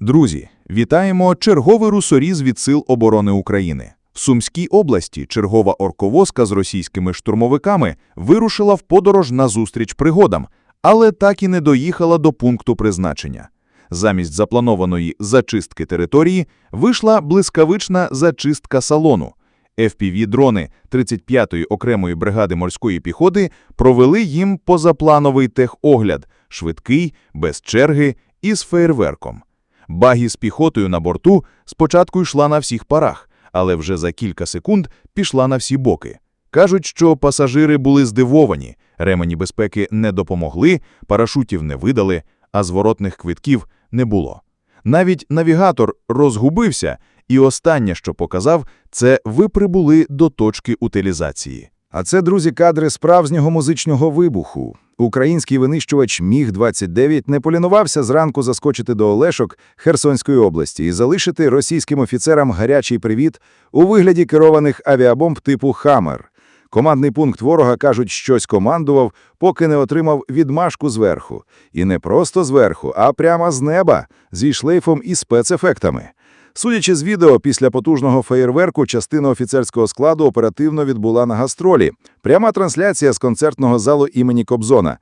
Друзі, вітаємо черговий русоріз від Сил оборони України. В Сумській області чергова орковозка з російськими штурмовиками вирушила в подорож назустріч пригодам, але так і не доїхала до пункту призначення. Замість запланованої зачистки території вийшла блискавична зачистка салону. FPV-дрони 35-ї окремої бригади морської піхоти провели їм позаплановий техогляд, швидкий, без черги і з фейерверком. Багі з піхотою на борту спочатку йшла на всіх парах, але вже за кілька секунд пішла на всі боки. Кажуть, що пасажири були здивовані, ремені безпеки не допомогли, парашутів не видали, а зворотних квитків не було. Навіть навігатор розгубився, і останнє, що показав, це ви прибули до точки утилізації. А це, друзі, кадри справжнього музичного вибуху. Український винищувач Міг-29 не полінувався зранку заскочити до Олешок Херсонської області і залишити російським офіцерам гарячий привіт у вигляді керованих авіабомб типу «Хаммер». Командний пункт ворога, кажуть, щось командував, поки не отримав відмашку зверху. І не просто зверху, а прямо з неба, зі шлейфом і спецефектами. Судячи з відео, після потужного феєрверку частина офіцерського складу оперативно відбула на гастролі. Пряма трансляція з концертного залу імені Кобзона.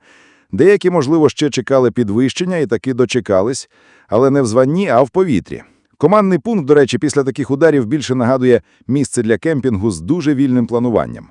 Деякі, можливо, ще чекали підвищення і таки дочекались, але не в званні, а в повітрі. Командний пункт, до речі, після таких ударів більше нагадує місце для кемпінгу з дуже вільним плануванням.